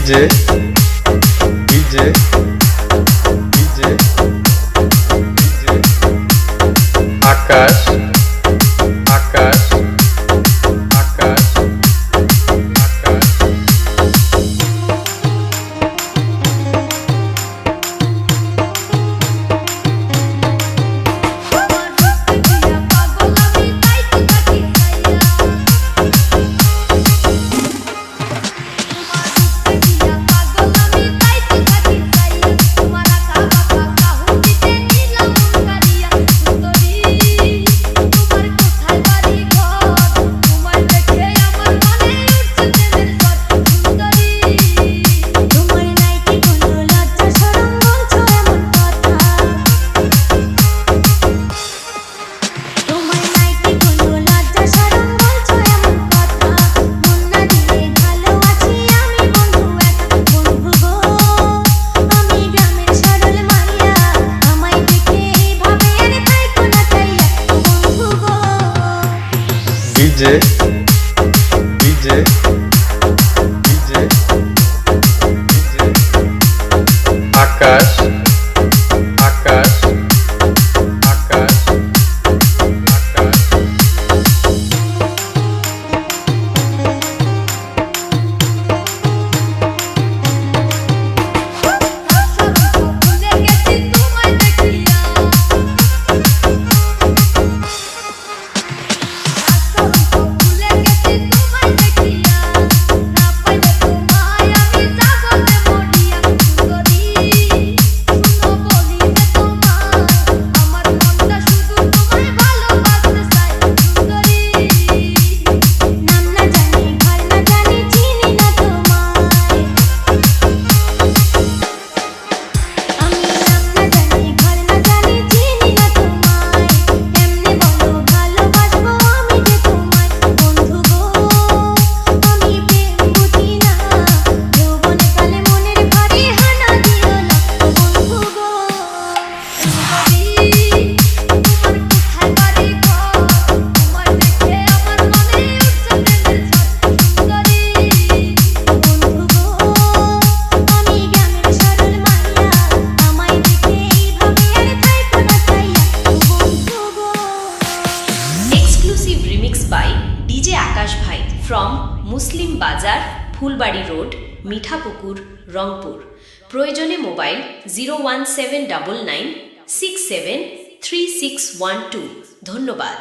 DJ. DJ. Jay. Exclusive remix by DJ Akash ভাই from Muslim Bazar Phulbari road Mithapukur Rangpur প্রয়োজনে mobile zero one seven double nine six seven three six one two ধন্যবাদ।